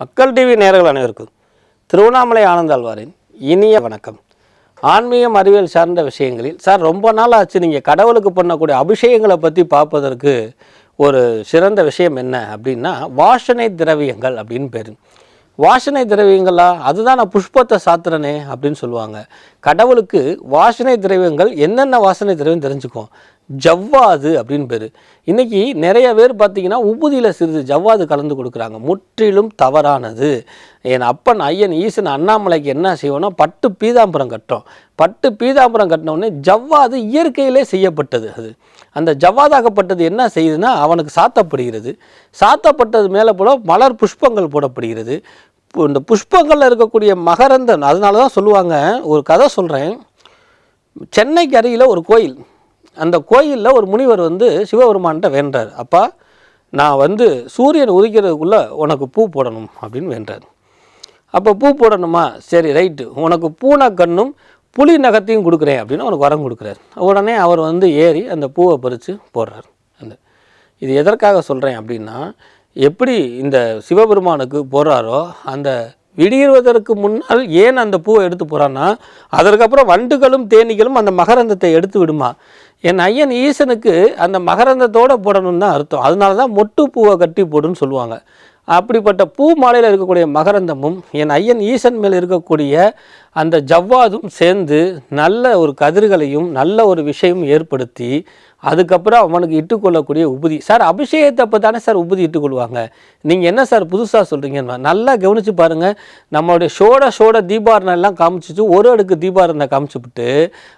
மக்கள் டிவி நேர்கள் அனைவருக்கும் திருவண்ணாமலை ஆனந்தாழ்வாரின் இனிய வணக்கம். ஆன்மீகம் அறிவியல் சார்ந்த விஷயங்களில் சார் ரொம்ப நாள் ஆச்சு நீங்கள் கடவுளுக்கு பண்ணக்கூடிய அபிஷேகங்களை பற்றி பார்ப்பதற்கு ஒரு சிறந்த விஷயம் என்ன அப்படின்னா வாசனை திரவியங்கள் அப்படின்னு பேர். வாசனை திரவியங்களா? அதுதான் நான் புஷ்பத்தை சாத்திரனே அப்படின்னு சொல்லுவாங்க. கடவுளுக்கு வாசனை திரவியங்கள் என்னென்ன வாசனை திரவியம் தெரிஞ்சுக்கும் ஜவ்வாது அப்படின்னு பேர். இன்றைக்கி நிறைய பேர் பார்த்திங்கன்னா உபுதியில் சிறிது ஜவ்வாது கலந்து கொடுக்குறாங்க. முற்றிலும் தவறானது. என் அப்பன் ஐயன் ஈசன் அண்ணாமலைக்கு என்ன செய்வோம்னா பட்டு பீதாம்பரம் கட்டோம் பட்டு பீதாம்பரம் கட்டினோடனே ஜவ்வாது இயற்கையிலே செய்யப்பட்டது அது. அந்த ஜவ்வாதாகப்பட்டது என்ன செய்யுதுன்னா அவனுக்கு சாத்தப்படுகிறது. சாத்தப்பட்டது மேலே போல மலர் புஷ்பங்கள் போடப்படுகிறது. இந்த புஷ்பங்களில் இருக்கக்கூடிய மகரந்தன் அதனால தான் சொல்லுவாங்க. ஒரு கதை சொல்கிறேன் சென்னைக்கு அருகில் ஒரு கோயில். அந்த கோயிலில் ஒரு முனிவர் வந்து சிவபெருமான்கிட்ட வேண்டார் அப்பா நான் வந்து சூரியன் உதிக்கிறதுக்குள்ளே உனக்கு பூ போடணும் அப்படின்னு வேண்டார் அப்போ பூ போடணுமா? சரி ரைட்டு. உனக்கு பூனை கண்ணும் புலி நகத்தையும் கொடுக்குறேன் அப்படின்னு அவனுக்கு வரம் கொடுக்குறாரு. உடனே அவர் வந்து ஏறி அந்த பூவை பறித்து போடுறார். அந்த இது எதற்காக சொல்கிறேன் அப்படின்னா எப்படி இந்த சிவபெருமானுக்கு போடுறாரோ அந்த விடியுவதற்கு முன்னால் ஏன் அந்த பூவை எடுத்து போகிறான்னா அதற்கப்புறம் வண்டுகளும் தேனீகளும் அந்த மகரந்தத்தை எடுத்து விடுமா? என் ஐயன் ஈசனுக்கு அந்த மகரந்தத்தோட போடணும்னு தான் அர்த்தம். அதனால தான் மொட்டு பூவை கட்டி போடுன்னு சொல்லுவாங்க. அப்படிப்பட்ட பூ மாலையில் இருக்கக்கூடிய மகரந்தமும் என் ஐயன் ஈசன் மேல் இருக்கக்கூடிய அந்த ஜவ்வாதும் சேர்ந்து நல்ல ஒரு கதிர்களையும் நல்ல ஒரு விஷயம் ஏற்படுத்தி அதுக்கப்புறம் அவனுக்கு இட்டுக்கொள்ளக்கூடிய உபதி. சார் அபிஷேகத்தை அப்போ தானே சார் உபதி இட்டுக்கொள்வாங்க? நீங்கள் என்ன சார் புதுசாக சொல்கிறீங்கன்னு நல்லா கவனித்து பாருங்கள் நம்மளுடைய சோட சோட தீபாரணெல்லாம் காமிச்சிச்சு ஒரு அடுக்கு தீபாரணை காமிச்சுவிட்டு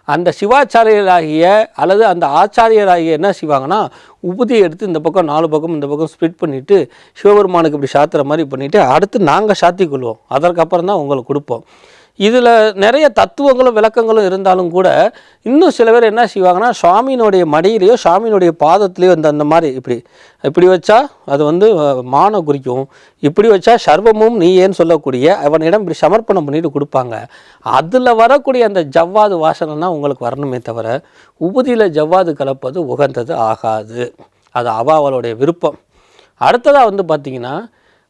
அந்த சிவாச்சாரியராகிய அல்லது அந்த ஆச்சாரியராகிய என்ன செய்வாங்கன்னா உபதியை எடுத்து இந்த பக்கம் நாலு பக்கம் இந்த பக்கம் ஸ்ப்ளிட் பண்ணிவிட்டு சிவபெருமானுக்கு இப்படி சாத்துற மாதிரி பண்ணிவிட்டு அடுத்து நாங்கள் சாத்தி கொள்வோம் அதற்கப்புறம் தான் உங்களுக்கு கொடுப்போம். இதில் நிறைய தத்துவங்களும் விளக்கங்களும் இருந்தாலும் கூட இன்னும் சில பேர் என்ன செய்வாங்கன்னா சுவாமியினுடைய மடியிலையோ சுவாமியினுடைய பாதத்துலேயோ இந்த அந்த மாதிரி இப்படி இப்படி வச்சா அது வந்து மானை மான குறிக்கும். இப்படி வச்சா சர்வமும் நீயேன்னு சொல்லக்கூடிய அவனிடம் இப்படி சமர்ப்பணம் பண்ணிட்டு கொடுப்பாங்க. அதில் வரக்கூடிய அந்த ஜவ்வாது வாசனைனா உங்களுக்கு வரணுமே தவிர உபதியில் ஜவ்வாது கலப்பது உகந்தது ஆகாது. அது அவ அவளுடைய விருப்பம். அடுத்ததாக வந்து பார்த்தீங்கன்னா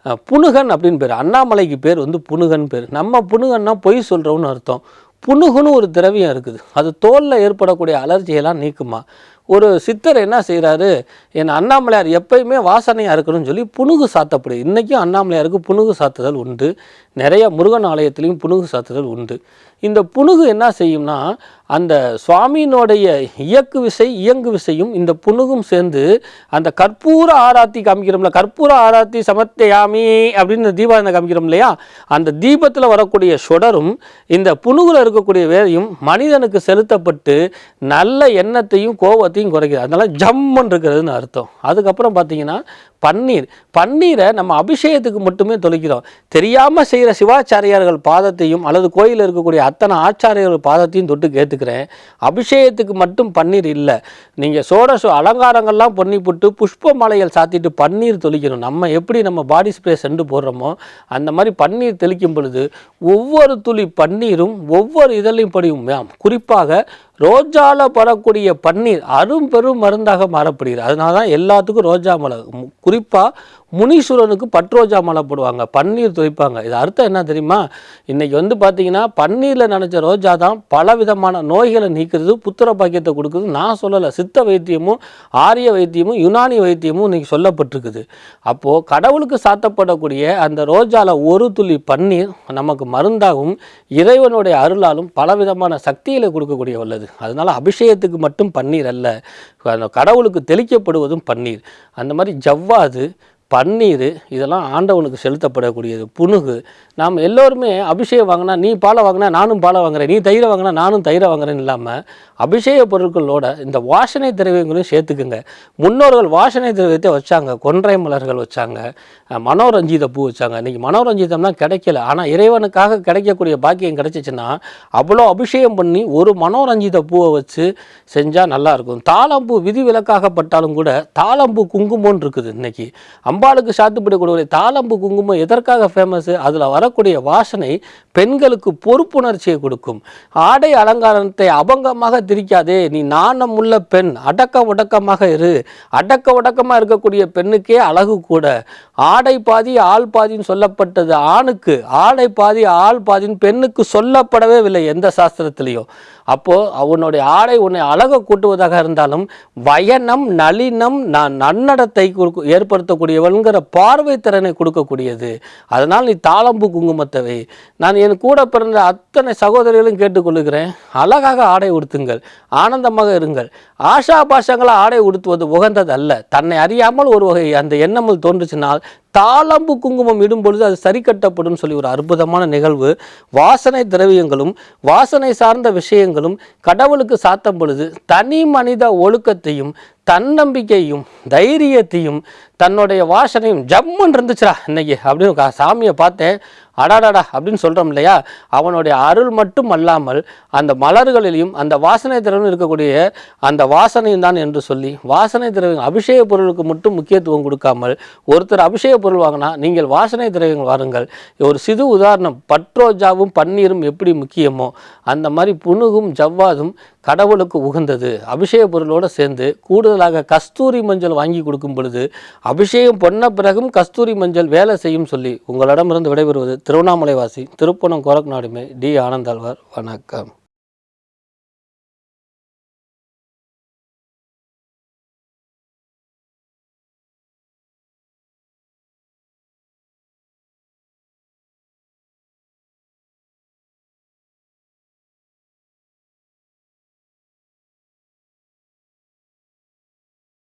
புனுகன் அப்படின்னு பேர். அண்ணாமலைக்கு பேர் வந்து புனுகன் பேர். நம்ம புனுகன்னா பொய் சொல்கிறோன்னு அர்த்தம். புனுகுன்னு ஒரு திரவியம் இருக்குது. அது தோலில் ஏற்படக்கூடிய அலர்ஜியெல்லாம் நீக்குமா? ஒரு சித்தர் என்ன செய்கிறாரு என் அண்ணாமலையார் எப்பயுமே வாசனையாக இருக்கணும்னு சொல்லி புனுகு சாத்தப்படுது இன்றைக்கும் அண்ணாமலையாருக்கு புனுகு சாத்துதல் உண்டு. நிறைய முருகன் ஆலயத்திலையும் புனுகு சாத்துதல் உண்டு. இந்த புனுகு என்ன செய்யும்னா அந்த சுவாமியினுடைய இயக்கு விசை இயங்கு விசையும் இந்த புனுகும் சேர்ந்து அந்த கற்பூர ஆராத்தி காமிக்கிறோம்ல கற்பூர ஆராத்தி சமத்தையாமி அப்படின்னு தீபாவளி காமிக்கிறோம் இல்லையா? அந்த தீபத்தில் வரக்கூடிய சுடரும் இந்த புனுகில் இருக்கக்கூடிய வேதையும் மனிதனுக்கு செலுத்தப்பட்டு நல்ல எண்ணத்தையும் கோபத்தையும் குறைக்கிறது அதனால ஜம்முன்னு இருக்கிறதுன்னு அர்த்தம். அதுக்கப்புறம் பார்த்தீங்கன்னா பன்னீர். பன்னீரை நம்ம அபிஷேகத்துக்கு மட்டுமே தொலைக்கிறோம் தெரியாமல் செய்கிற சிவாச்சாரியார்கள் பாதத்தையும் அல்லது கோயிலில் இருக்கக்கூடிய அத்தனை ஆச்சாரியர்கள் பாதத்தையும் தொட்டு கேட்டுக்கிறேன். அபிஷேகத்துக்கு மட்டும் பன்னீர் இல்லை. நீங்கள் சோடசு அலங்காரங்கள்லாம் பண்ணி போட்டு புஷ்ப மாலைகள் சாத்திட்டு பன்னீர் தொளிக்கணும் நம்ம எப்படி நம்ம பாடி ஸ்ப்ரே சென்று போடுறோமோ அந்த மாதிரி பன்னீர் தெளிக்கும் பொழுது ஒவ்வொரு துளி பன்னீரும் ஒவ்வொரு இதழையும் படியும். மேம் குறிப்பாக ரோஜாவில் படக்கூடிய பன்னீர் அரும் பெரும் மருந்தாக மாறப்படுகிறது. அதனால தான் எல்லாத்துக்கும் ரோஜா மலை குறிப்பாக முனீஸ்வரனுக்கு பட்ரோஜா மலை போடுவாங்க பன்னீர் துவைப்பாங்க. இது அர்த்தம் என்ன தெரியுமா? இன்றைக்கி வந்து பார்த்தீங்கன்னா பன்னீரில் நினச்ச ரோஜா தான் பல விதமான நோய்களை நீக்கிறது புத்திர பாக்கியத்தை கொடுக்குறது நான் சொல்லலை சித்த வைத்தியமும் ஆரிய வைத்தியமும் யுனானி வைத்தியமும் இன்றைக்கி சொல்லப்பட்டிருக்குது. அப்போது கடவுளுக்கு சாத்தப்படக்கூடிய அந்த ரோஜாவில் ஒரு துளி பன்னீர் நமக்கு மருந்தாகவும் இறைவனுடைய அருளாலும் பலவிதமான சக்திகளை கொடுக்கக்கூடிய உள்ளது அதனால் அபிஷேகத்துக்கு மட்டும் பன்னீர் அல்ல அந்த கடவுளுக்கு தெளிக்கப்படுவதும் பன்னீர். அந்த மாதிரி ஜவ்வாது பன்னீர் இதெல்லாம் ஆண்டவனுக்கு செலுத்தப்படக்கூடியது. புனுகு. நாம் எல்லோருமே அபிஷேகம் வாங்கினா நீ பாலை வாங்கினா நானும் பாலை வாங்குறேன். நீ தயிரை வாங்கினா நானும் தயிரை வாங்குறேன்னு இல்லாமல் அபிஷேக பொருட்களோட இந்த வாசனை திரவியங்களையும் சேர்த்துக்குங்க. முன்னோர்கள் வாசனை திரவியத்தை வச்சாங்க கொன்றை மலர்கள் வச்சாங்க மனோரஞ்சித பூ வச்சாங்க. இன்றைக்கி மனோரஞ்சிதம்லாம் கிடைக்கல. ஆனால் இறைவனுக்காக கிடைக்கக்கூடிய பாக்கியம் கிடைச்சிச்சுன்னா அவ்வளோ அபிஷேகம் பண்ணி ஒரு மனோரஞ்சித பூவை வச்சு செஞ்சால் நல்லாயிருக்கும் தாளம்பூ விதி விலக்காகப்பட்டாலும் கூட தாளம்பூ குங்குமம்னு இருக்குது இன்னைக்கு. அம்பாளுக்கு சாத்துப்படக்கூடிய தாளம்பு குங்குமம் எதற்காக ஃபேமஸ் அதில் வரக்கூடிய வாசனை பெண்களுக்கு பொறுப்புணர்ச்சியை கொடுக்கும். ஆடை அலங்காரத்தை அபங்கமாக திரிக்காதே நீ நாணம் உள்ள பெண் அடக்க உடக்கமாக இரு. அடக்க உடக்கமாக இருக்கக்கூடிய பெண்ணுக்கே அழகு கூட. ஆடை பாதி ஆள் பாதின்னு சொல்லப்பட்டது ஆணுக்கு ஆடை பாதி ஆள் பாதின்னு பெண்ணுக்கு சொல்லப்படவே இல்லை எந்த சாஸ்திரத்திலையும் அப்போ அவனுடைய ஆடை உன்னை அழக கூட்டுவதாக இருந்தாலும் வயனம் நளினம் நான் நன்னடத்தை ஏற்படுத்தக்கூடியவள் கண்கிற பார்வை திறனை கொடுக்கக்கூடியது. அதனால் நீ தாளம்பு குங்குமத்தவை. நான் என் கூட பிறந்த அத்தனை சகோதரிகளும் கேட்டுக்கொள்கிறேன் அழகாக ஆடை உடுத்துங்கள். ஆனந்தமாக இருங்கள். ஆஷா பாஷங்களை ஆடை உடுத்துவது உகந்தது அல்ல தன்னை அறியாமல் ஒரு வகை அந்த எண்ணங்கள் தோன்றுச்சினால் தாளம்பு குங்குமம் இடும் பொழுது அது சரி கட்டப்படும் சொல்லி ஒரு அற்புதமான நிகழ்வு. வாசனை திரவியங்களும் வாசனை சார்ந்த விஷயங்களும் கடவுளுக்கு சாத்தும் பொழுது தனி மனித ஒழுக்கத்தையும் தன்னம்பிக்கையும் தைரியத்தையும் தன்னுடைய வாசனையும் ஜம்முன்னு இருந்துச்சுடா இன்னைக்கு அப்படின்னு சாமியை பார்த்தேன். அடாடாடா அப்படின்னு சொல்கிறோம் இல்லையா? அவனுடைய அருள் மட்டும் அல்லாமல் அந்த மலர்களிலையும் அந்த வாசனை திரவம் இருக்கக்கூடிய அந்த வாசனையும் தான் என்று சொல்லி வாசனை திரவியம் அபிஷேக பொருளுக்கு மட்டும் முக்கியத்துவம் கொடுக்காமல் ஒருத்தர் அபிஷேக பொருள் வாங்கினா நீங்கள் வாசனை திரவியங்கள் வாருங்கள். ஒரு சிறு உதாரணம் பட்ரோஜாவும் பன்னீரும் எப்படி முக்கியமோ அந்த மாதிரி புனுகும் ஜவ்வாதும் கடவுளுக்கு உகந்தது. அபிஷேக பொருளோடு சேர்ந்து கூடுதலாக கஸ்தூரி மஞ்சள் வாங்கி கொடுக்கும் பொழுது அபிஷேகம் பொன்ன பிறகும் கஸ்தூரி மஞ்சள் வேலை செய்யும் சொல்லி உங்களிடமிருந்து விடைபெறுவது திருவண்ணாமலைவாசி திருப்பணம் கோரக்நாடுமே டி ஆனந்தாழ்வார் வணக்கம்.